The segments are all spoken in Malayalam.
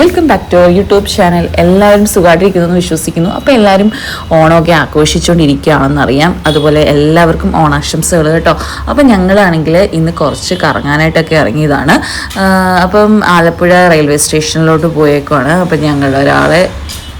Welcome back to YouTube channel എല്ലാവരും സുഖമായിട്ടിരിക്കുന്നു എന്ന് വിശ്വസിക്കുന്നു. അപ്പോൾ എല്ലാവരും ഓണമൊക്കെ ആഘോഷിച്ചുകൊണ്ടിരിക്കുകയാണെന്നറിയാം. അതുപോലെ എല്ലാവർക്കും ഓണാശംസകൾ കേട്ടോ. അപ്പോൾ ഞങ്ങളാണെങ്കിൽ ഇന്ന് കുറച്ച് കറങ്ങാനായിട്ടൊക്കെ ഇറങ്ങിയതാണ്. അപ്പം ആലപ്പുഴ റെയിൽവേ സ്റ്റേഷനിലോട്ട് പോയേക്കുവാണ്. അപ്പം ഞങ്ങൾ ഒരാളെ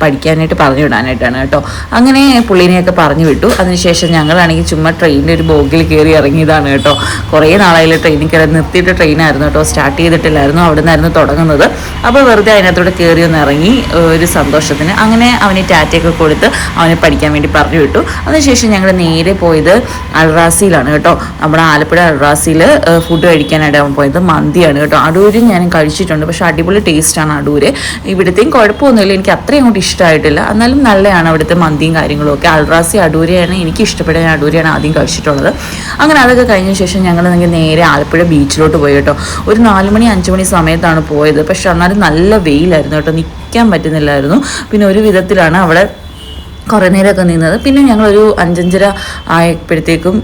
പഠിക്കാനായിട്ട് പറഞ്ഞു വിടാനായിട്ടാണ് കേട്ടോ. അങ്ങനെ പുള്ളിനെയൊക്കെ പറഞ്ഞു വിട്ടു. അതിനുശേഷം ഞങ്ങളാണെങ്കിൽ ചുമ്മാ ട്രെയിനിന്റെ ഒരു ബോഗിൽ കയറി ഇറങ്ങിയതാണ് കേട്ടോ. കുറേ നാളായാലും ട്രെയിനിൽ കയറി നിർത്തിയിട്ട് ട്രെയിനായിരുന്നു കേട്ടോ. സ്റ്റാർട്ട് ചെയ്തിട്ടില്ലായിരുന്നു അവിടെ നിന്നായിരുന്നു തുടങ്ങുന്നത്. അപ്പോൾ വെറുതെ അതിനകത്തൂടെ കയറി ഒന്ന് ഇറങ്ങി ഒരു സന്തോഷത്തിന്. അങ്ങനെ അവന് ടാറ്റയൊക്കെ കൊടുത്ത് അവനെ പഠിക്കാൻ വേണ്ടി പറഞ്ഞു വിട്ടു. അതിനുശേഷം ഞങ്ങൾ നേരെ പോയത് അൾറാസിയിലാണ് കേട്ടോ. നമ്മുടെ ആലപ്പുഴ അൾറാസിയിൽ ഫുഡ് കഴിക്കാനായിട്ട് അവൻ പോയത് മന്തിയാണ് കേട്ടോ. അടൂര് ഞാൻ കഴിച്ചിട്ടുണ്ട്. പക്ഷേ അടിപൊളി ടേസ്റ്റാണ് അടൂര്. ഇവിടുത്തെയും കുഴപ്പമൊന്നുമില്ല. എനിക്ക് അത്രയും അങ്ങോട്ട് ഇഷ്ടമായിട്ടില്ല എന്നാലും നല്ലതാണ് അവിടുത്തെ മന്തിയും കാര്യങ്ങളും ഒക്കെ. അൾറാസി അടൂരയാണ് എനിക്ക് ഇഷ്ടപ്പെട്ട ഞാൻ അടൂരയാണ് ആദ്യം കഴിച്ചിട്ടുള്ളത്. അങ്ങനെ അതൊക്കെ കഴിഞ്ഞ ശേഷം ഞങ്ങൾ നേരെ ആലപ്പുഴ ബീച്ചിലോട്ട് പോയി കേട്ടോ. ഒരു നാല് മണി അഞ്ച് മണി സമയത്താണ് പോയത്. പക്ഷെ എന്നാലും നല്ല വെയിലായിരുന്നു കേട്ടോ. നിൽക്കാൻ പറ്റുന്നില്ലായിരുന്നു. പിന്നെ ഒരു വിധത്തിലാണ് അവിടെ കുറേ നേരമൊക്കെ നിന്നത്. പിന്നെ ഞങ്ങളൊരു അഞ്ചഞ്ചര ആയപ്പോഴത്തേക്കും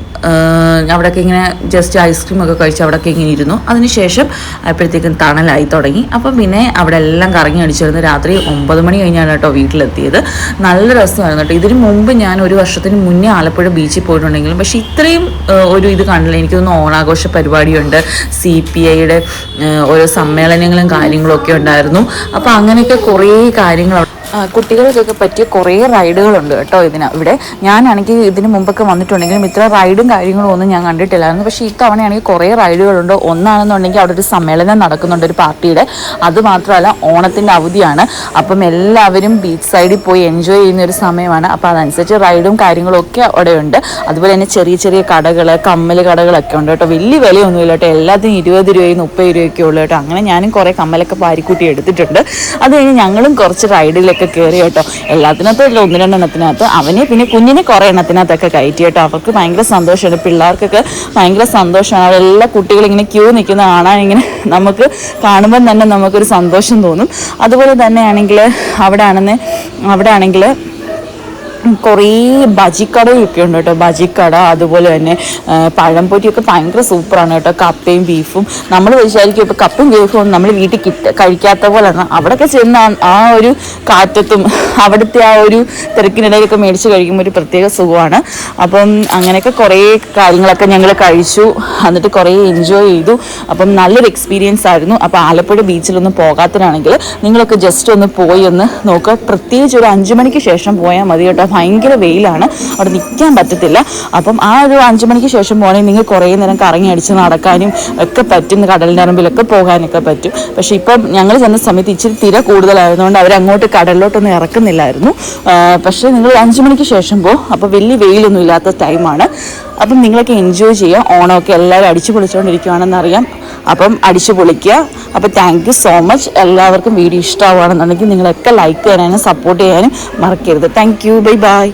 അവിടെയൊക്കെ ഇങ്ങനെ ജസ്റ്റ് ഐസ്ക്രീം ഒക്കെ കഴിച്ച് അവിടെയൊക്കെ ഇങ്ങനെ ഇരുന്നു. അതിനുശേഷം ആയപ്പോഴത്തേക്കും തണലായി തുടങ്ങി. അപ്പം പിന്നെ അവിടെ എല്ലാം കറങ്ങി അടിച്ചിരുന്നു. രാത്രി ഒമ്പത് മണി കഴിഞ്ഞാണ് കേട്ടോ വീട്ടിലെത്തിയത്. നല്ല രസമായിരുന്നു കേട്ടോ. ഇതിന് മുമ്പ് ഞാൻ ഒരു വർഷത്തിന് മുന്നേ ആലപ്പുഴ ബീച്ചിൽ പോയിട്ടുണ്ടെങ്കിലും പക്ഷേ ഇത്രയും ഒരു ഇത് കണ്ടില്ല. എനിക്ക് തോന്നുന്നു ഓണാഘോഷ പരിപാടിയുണ്ട്. സി പി ഐയുടെ ഓരോ സമ്മേളനങ്ങളും കാര്യങ്ങളും ഒക്കെ ഉണ്ടായിരുന്നു. അപ്പോൾ അങ്ങനെയൊക്കെ കുറേ കാര്യങ്ങൾ കുട്ടികൾക്കൊക്കെ പറ്റിയ കുറേ റൈഡുകളുണ്ട് കേട്ടോ ഇതിന്. ഇവിടെ ഞാനാണെങ്കിൽ ഇതിന് മുമ്പൊക്കെ വന്നിട്ടുണ്ടെങ്കിലും ഇത്ര റൈഡും കാര്യങ്ങളും ഒന്നും ഞാൻ കണ്ടിട്ടില്ലായിരുന്നു. പക്ഷേ ഇത്തവണയാണെങ്കിൽ കുറേ റൈഡുകളുണ്ട്. ഒന്നാണെന്നുണ്ടെങ്കിൽ അവിടെ ഒരു സമ്മേളനം നടക്കുന്നുണ്ട് ഒരു പാർട്ടിയുടെ. അത് മാത്രമല്ല ഓണത്തിന്റെ അവധിയാണ്. അപ്പം എല്ലാവരും ബീച്ച് സൈഡിൽ പോയി എൻജോയ് ചെയ്യുന്ന ഒരു സമയമാണ്. അപ്പോൾ അതനുസരിച്ച് റൈഡും കാര്യങ്ങളും ഒക്കെ അവിടെ ഉണ്ട്. അതുപോലെ തന്നെ ചെറിയ ചെറിയ കടകൾ കമ്മൽ കടകളൊക്കെ ഉണ്ട് കേട്ടോ. വലിയ വിലയൊന്നും ഇല്ല കേട്ടോ. എല്ലാത്തിനും ഇരുപത് രൂപയും മുപ്പത് രൂപയൊക്കെ ഉള്ളു കേട്ടോ. അങ്ങനെ ഞാനും കുറേ കമ്മലൊക്കെ പാരിക്കൂട്ടി എടുത്തിട്ടുണ്ട്. അത് കഴിഞ്ഞ് ഞങ്ങളും കുറച്ച് റൈഡിലൊക്കെ കയറി കേട്ടോ. എല്ലാത്തിനകത്തും ഒന്ന് രണ്ടെണ്ണത്തിനകത്ത് അവനെ പിന്നെ കുഞ്ഞിനെ കുറേ എണ്ണത്തിനകത്തൊക്കെ കയറ്റി കേട്ടോ. അവർക്ക് ഭയങ്കര സന്തോഷമാണ്. പിള്ളേർക്കൊക്കെ ഭയങ്കര സന്തോഷമാണ്. അവരെല്ലാ കുട്ടികളിങ്ങനെ ക്യൂ നിൽക്കുന്ന കാണാൻ ഇങ്ങനെ നമുക്ക് കാണുമ്പം തന്നെ നമുക്കൊരു സന്തോഷം തോന്നും. അതുപോലെ തന്നെയാണെങ്കിൽ അവിടെ ആണെന്ന് അവിടെ ആണെങ്കിൽ കുറേ ബജിക്കടയൊക്കെ ഉണ്ട് കേട്ടോ ബജിക്കട അതുപോലെ തന്നെ പഴംപൊരിയൊക്കെ ഭയങ്കര സൂപ്പറാണ് കേട്ടോ കപ്പയും ബീഫും. നമ്മൾ വിചാരിക്കും ഇപ്പോൾ കപ്പയും ബീഫും ഒന്നും നമ്മൾ വീട്ടിൽ കിട്ട കഴിക്കാത്ത പോലെയാണ് അവിടെയൊക്കെ ചെന്ന് ആ- ഒരു കാറ്റത്തും അവിടുത്തെ ആ ഒരു തിരക്കിനിടയിലൊക്കെ മേടിച്ച് കഴിക്കുമ്പോൾ ഒരു പ്രത്യേക സുഖമാണ്. അപ്പം അങ്ങനെയൊക്കെ കുറേ കാര്യങ്ങളൊക്കെ ഞങ്ങൾ കഴിച്ചു. എന്നിട്ട് കുറേ എൻജോയ് ചെയ്തു. അപ്പം നല്ലൊരു എക്സ്പീരിയൻസ് ആയിരുന്നു. അപ്പോൾ ആലപ്പുഴ ബീച്ചിലൊന്നും പോകാത്തതാണെങ്കിൽ നിങ്ങളൊക്കെ ജസ്റ്റ് ഒന്ന് പോയി ഒന്ന് നോക്കുക. പ്രത്യേകിച്ച് ഒരു അഞ്ച് മണിക്ക് ശേഷം പോയാൽ മതി കേട്ടോ ഭയങ്കര വെയിലാണ്. അവിടെ നിൽക്കാൻ പറ്റത്തില്ല. അപ്പം ആ ഒരു അഞ്ച് മണിക്ക് ശേഷം പോകണമെങ്കിൽ നിങ്ങൾ കുറേ നേരം കറങ്ങി അടിച്ച് നടക്കാനും ഒക്കെ പറ്റും. കടലിന്റെ അറമ്പിലൊക്കെ പോകാനൊക്കെ പറ്റും. പക്ഷേ ഇപ്പം ഞങ്ങൾ ചെന്ന സമയത്ത് ഇച്ചിരി തിര കൂടുതലായതുകൊണ്ട് അവരങ്ങോട്ട് കടലിലോട്ടൊന്നും ഇറക്കുന്നില്ലായിരുന്നു. പക്ഷേ നിങ്ങൾ അഞ്ച് മണിക്ക് ശേഷം പോകും അപ്പോൾ വലിയ വെയിലൊന്നും ഇല്ലാത്ത ടൈമാണ് അപ്പം നിങ്ങളൊക്കെ എൻജോയ് ചെയ്യുക. ഓണമൊക്കെ എല്ലാവരും അടിച്ചു പൊളിച്ചുകൊണ്ടിരിക്കുകയാണെന്നറിയാം അപ്പം അടിച്ചു പൊളിക്കുക. അപ്പം താങ്ക് യു സോ മച്ച് എല്ലാവർക്കും വീഡിയോ ഇഷ്ടമാവുകയാണെന്നുണ്ടെങ്കിൽ നിങ്ങളൊക്കെ ലൈക്ക് ചെയ്യാനും സപ്പോർട്ട് ചെയ്യാനും മറക്കരുത്. Thank you bye bye